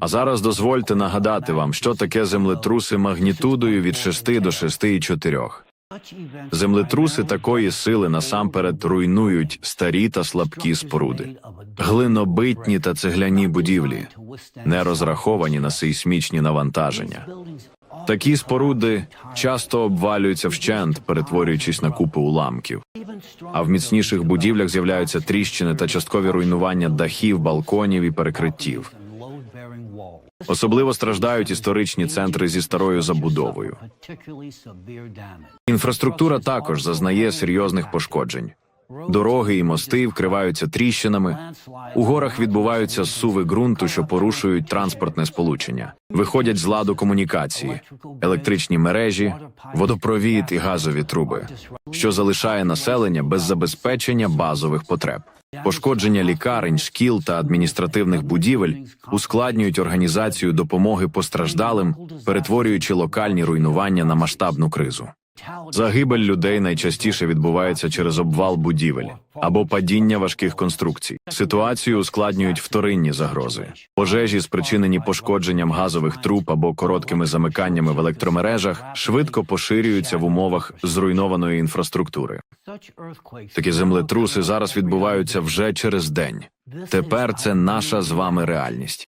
А зараз дозвольте нагадати вам, що таке землетруси магнітудою від 6 до 6,4. Землетруси такої сили насамперед руйнують старі та слабкі споруди, глинобитні та цегляні будівлі, не розраховані на сейсмічні навантаження. Такі споруди часто обвалюються вщент, перетворюючись на купи уламків. А в міцніших будівлях з'являються тріщини та часткові руйнування дахів, балконів і перекриттів. Особливо страждають історичні центри зі старою забудовою. Інфраструктура також зазнає серйозних пошкоджень. Дороги і мости вкриваються тріщинами. У горах відбуваються зсуви ґрунту, що порушують транспортне сполучення. Виходять з ладу комунікації, електричні мережі, водопровід і газові труби, що залишає населення без забезпечення базових потреб. Пошкодження лікарень, шкіл та адміністративних будівель ускладнюють організацію допомоги постраждалим, перетворюючи локальні руйнування на масштабну кризу. Загибель людей найчастіше відбувається через обвал будівель або падіння важких конструкцій. Ситуацію ускладнюють вторинні загрози. Пожежі, спричинені пошкодженням газових труб або короткими замиканнями в електромережах, швидко поширюються в умовах зруйнованої інфраструктури. Такі землетруси зараз відбуваються вже через день. Тепер це наша з вами реальність.